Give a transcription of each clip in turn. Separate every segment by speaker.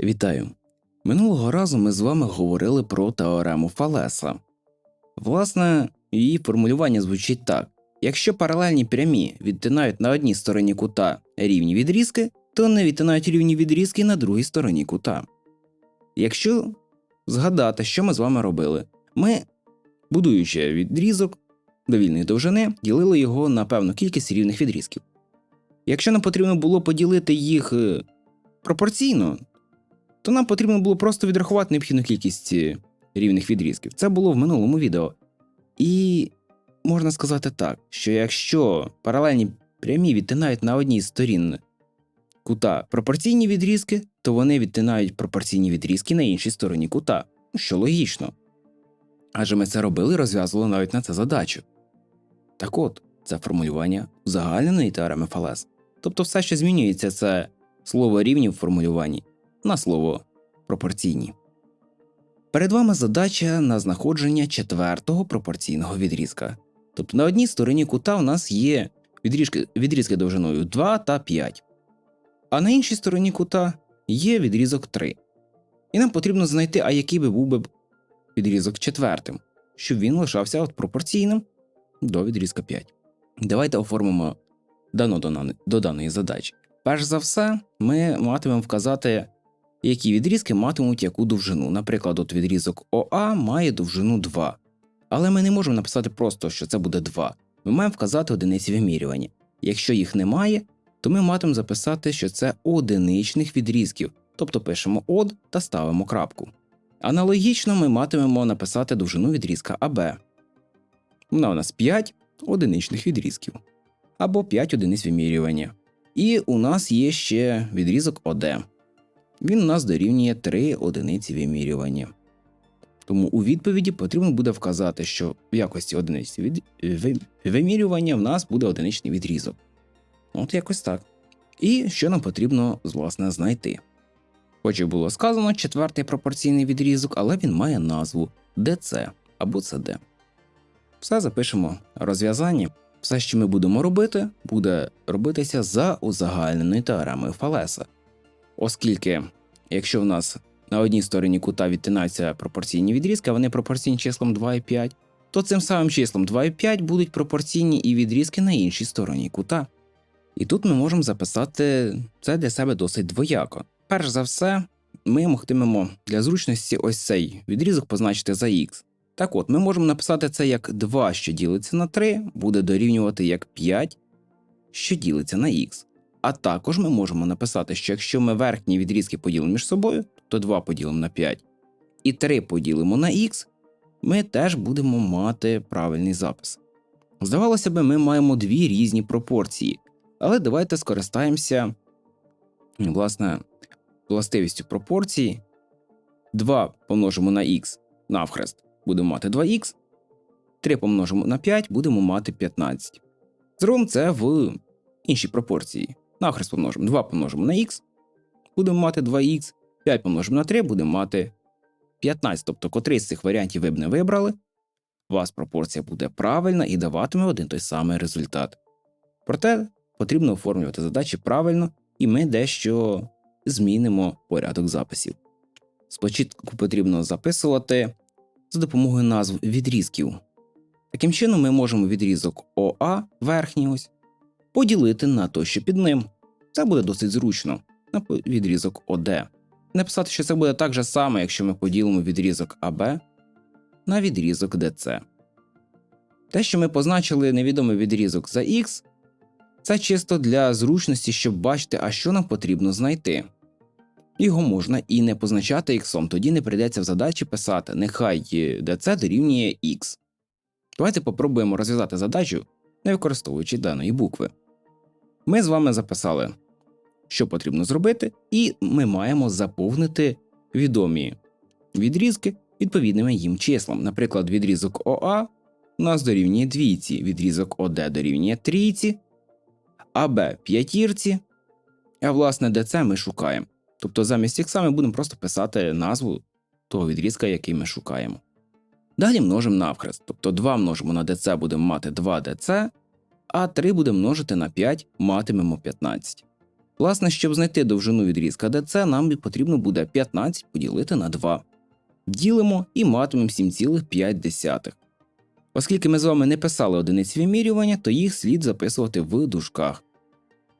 Speaker 1: Вітаю! Минулого разу ми з вами говорили про теорему Фалеса. Власне, її формулювання звучить так: якщо паралельні прямі відтинають на одній стороні кута рівні відрізки, то не відтинають рівні відрізки на другій стороні кута. Якщо згадати, що ми з вами робили, ми, будуючи відрізок довільної довжини, ділили його на певну кількість рівних відрізків. Якщо нам потрібно було поділити їх е, пропорційно, то нам потрібно було просто відрахувати необхідну кількість е, рівних відрізків. Це було в минулому відео. І можна сказати так, що якщо паралельні прямі відтинають на одній з сторін кута пропорційні відрізки, то вони відтинають пропорційні відрізки на іншій стороні кута, що логічно. Адже ми це робили і розв'язували навіть на це задачу. Так от, це формулювання узагальненої теореми Фалес. Тобто все, що змінюється, це слово рівні в формулюванні на слово пропорційні. Перед вами задача на знаходження четвертого пропорційного відрізка. Тобто на одній стороні кута у нас є відрізки, відрізки довжиною 2 та 5, а на іншій стороні кута є відрізок 3. І нам потрібно знайти, а який би був би відрізок четвертим, щоб він лишався от пропорційним до відрізка 5. Давайте оформимо дано до, до даної задачі. Перш за все, ми матимемо вказати, які відрізки матимуть яку довжину. Наприклад, от відрізок ОА має довжину 2. Але ми не можемо написати просто, що це буде 2. Ми маємо вказати одиниці вимірювання. Якщо їх немає, то ми матимемо записати, що це одиничних відрізків, тобто пишемо од та ставимо крапку. Аналогічно ми матимемо написати довжину відрізка АБ. Вона у нас 5 одиничних відрізків або 5 одиниць вимірювання. І у нас є ще відрізок ОД. Він у нас дорівнює 3 одиниці вимірювання. Тому у відповіді потрібно буде вказати, що в якості одиниці від... вимірювання в нас буде одиничний відрізок. От якось так. І що нам потрібно власне знайти. Хоч і було сказано четвертий пропорційний відрізок, але він має назву DC або CD. Все запишемо в розв'язанні. Все, що ми будемо робити, буде робитися за узагальненою теоремою Фалеса. Оскільки, якщо в нас на одній стороні кута відтинаються пропорційні відрізки, а вони пропорційні числом 2 і 5, то цим самим числом 2 і 5 будуть пропорційні і відрізки на іншій стороні кута. І тут ми можемо записати це для себе досить двояко. Перш за все, ми могтимемо для зручності ось цей відрізок позначити за х. Так от, ми можемо написати це як 2, що ділиться на 3, буде дорівнювати як 5, що ділиться на х. А також ми можемо написати, що якщо ми верхні відрізки поділимо між собою, то 2 поділимо на 5 і 3 поділимо на х, ми теж будемо мати правильний запис. Здавалося би, ми маємо дві різні пропорції, але давайте скористаємося власне властивістю пропорції. 2 помножимо на х навхрест, будемо мати 2х, 3 помножимо на 5, будемо мати 15. Зробимо це в іншій пропорції. Навхрест помножимо 2 помножимо на х, будемо мати 2х, 5 помножимо на 3, будемо мати 15. Тобто, котрий з цих варіантів ви б не вибрали, у вас пропорція буде правильна і даватиме один той самий результат. Проте потрібно оформлювати задачі правильно, і ми дещо змінимо порядок записів. Спочатку потрібно записувати за допомогою назв відрізків. Таким чином, ми можемо відрізок ОА верхній ось поділити на той, що під ним. Це буде досить зручно на відрізок ОД. Написати, що це буде так же само, якщо ми поділимо відрізок АБ на відрізок ДЦ. Те, що ми позначили невідомий відрізок за Х, це чисто для зручності, щоб бачити, а що нам потрібно знайти. Його можна і не позначати іксом, тоді не прийдеться в задачі писати нехай е, ДЦ дорівнює Х. Давайте попробуємо розв'язати задачу, не використовуючи даної букви. Ми з вами записали, що потрібно зробити, і ми маємо заповнити відомі відрізки відповідними їм числам. Наприклад, відрізок ОА у нас дорівнює двійці, відрізок ОД дорівнює трійці, АБ п'ятірці, а власне ДЦ ми шукаємо. Тобто замість ікса ми будемо просто писати назву того відрізка, який ми шукаємо. Далі множимо навхрест, тобто 2 множимо на ДЦ будемо мати 2 ДЦ, а 3 будемо множити на 5 матимемо 15. Власне, щоб знайти довжину відрізка ДЦ, нам потрібно буде 15 поділити на 2. Ділимо і матимемо 7,5. Оскільки ми з вами не писали одиниці вимірювання, то їх слід записувати в дужках.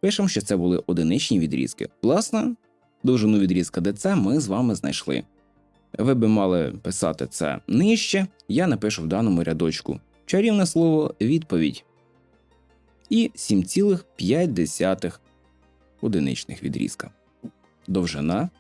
Speaker 1: Пишемо, що це були одиничні відрізки. Власне, довжину відрізка ДЦ ми з вами знайшли. Ви би мали писати це нижче, я напишу в даному рядочку. Чарівне слово відповідь. І 7,5 одиничних відрізка. Довжина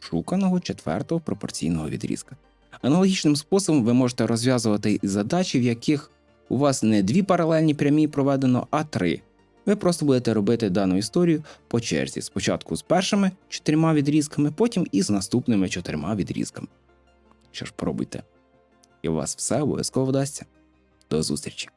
Speaker 1: шуканого четвертого пропорційного відрізка. Аналогічним способом ви можете розв'язувати задачі, в яких у вас не дві паралельні прямі проведено, а три. Ви просто будете робити дану історію по черзі. Спочатку з першими чотирма відрізками, потім і з наступними чотирма відрізками. Що ж, пробуйте. І у вас все обов'язково вдасться. До зустрічі!